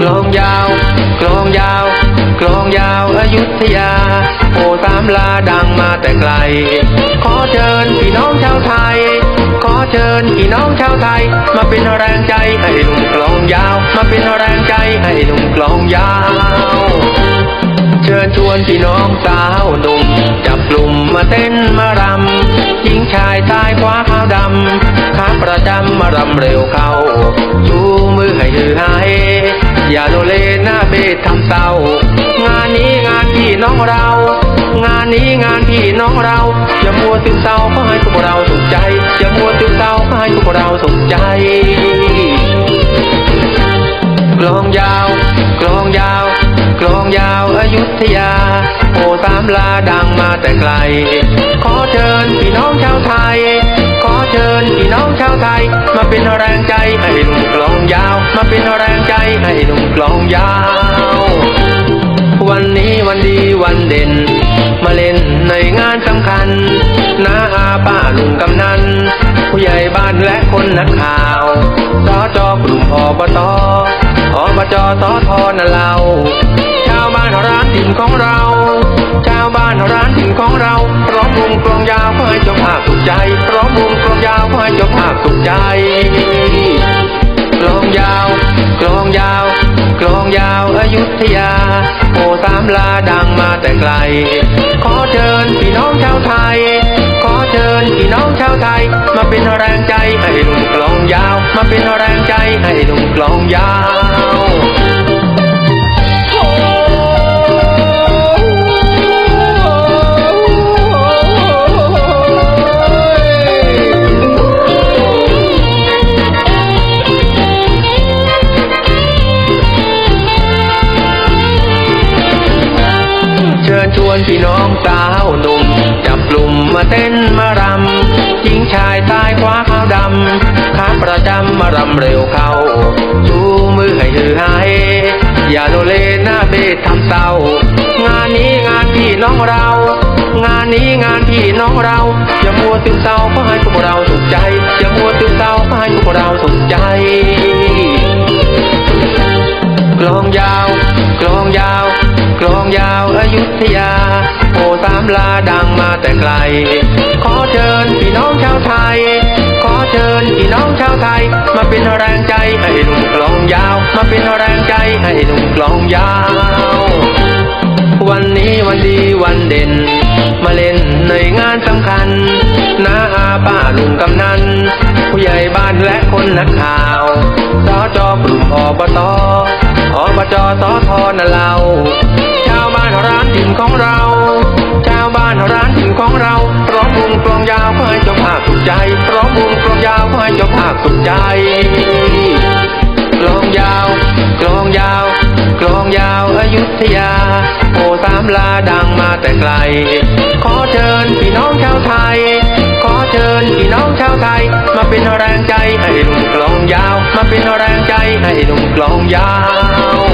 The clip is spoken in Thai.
กลองยาว กลองยาว กลองยาวอายุธยา โอตามลาดังมาแต่ไกล ขอเชิญพี่น้องชาวไทย ขอเชิญพี่น้องชาวไทย มาเป็นแรงใจให้หนุ่มกลองยาว มาเป็นแรงใจให้หนุ่มกลองยาว เชิญชวนพี่น้องสาวหนุ่มจับกลุ่มมาเต้นมารำหญิงชายชายขวาขาวดำขาประจำมารำเร็วเข้าชูมือให้ฮือฮาเฮอย่าโลเลหน้าเบสทำเศร้างานนี้งานพี่น้องเรา นี้งานพี่น้องเราอย่ามัวซึมเศร้าก็ให้พวกเราสุขใจอย่ามัวซึมเศร้าก็ให้พวกเราสุขใจกลองยาวกลองยาวกลองยาวอายุธยา โอสามลาดังมาแต่ไกล ขอเชิญพี่น้องชาวไทย ขอเชิญพี่น้องชาวไทย มาเป็นแรงใจให้หนุ่มกลองยาว มาเป็นแรงใจให้หนุ่มกลองยาว วันนี้วันดีวันเด่น เล่นในงานสำคัญน้าอาป้าลุงกำนัน ผู้ใหญ่บ้านและคนนักข่าวสจอกลุ่มอบตอบจสทนั่นเรา ชาวบ้านร้านถิ่นของเรา ชาวบ้านร้านถิ่นของเราร้องวงกลองยาวเพื่อให้เจ้าภาพสุขใจร้องวงกลองยาวเพื่อให้เจ้าภาพสุขใจกลองยาวกลองยาวกลองยาวอยุธยา โอสามลาดังมาแต่ไกล ขอเชิญพี่น้องชาวไทย ขอเชิญพี่น้องชาวไทย มาเป็นแรงใจให้หนุ่มกลองยาว มาเป็นแรงใจให้หนุ่มกลองยาว วนพี่น้องสาวหนุ่มจับกลุ่มมาเต้นมารำหญิงชายชายขวาขาวดำขาประจำมารำเร็วเข้าชูมือให้ฮือฮาเฮอย่าโลเลหน้าเบสทำเศร้างานนี้งานพี่น้องเรา งานนี้งานพี่น้องเราอย่ามัวซึมเศร้าก็ให้พวกเราสุขใจอย่ามัวซึมเศร้าก็ให้พวกเราสุขใจ โอสามลาดังมาแต่ไกล ขอเชิญพี่น้องชาวไทย ขอเชิญพี่น้องชาวไทย มาเป็นแรงใจให้หนุ่มกลองยาว มาเป็นแรงใจให้หนุ่มกลองยาว วันนี้วันดีวันเด่น มาเล่นในงานสำคัญน้าอาป้าลุงกำนัน ผู้ใหญ่บ้านและคนนักข่าวสจกลุ่มอบตอบจสทนั่นเรา ชาวบ้านร้านถิ่นของเราาวบ้านร้านถิ่นของเราร้องวงกลองยาวเพื่อให้เจ้าภาพสุขใจร้องวงกลองยาวเพื่อให้เจ้าภาพสุขใจกลองยาวกลองยาวกลองยาวอยุธยา โอสามลาดังมาแต่ไกล ขอเชิญพี่น้องชาวไทย ขอเชิญพี่น้องชาวไทย มาเป็นแรงใจให้หนุ่มกลองยาว มาเป็นแรงใจให้หนุ่มกลองยาว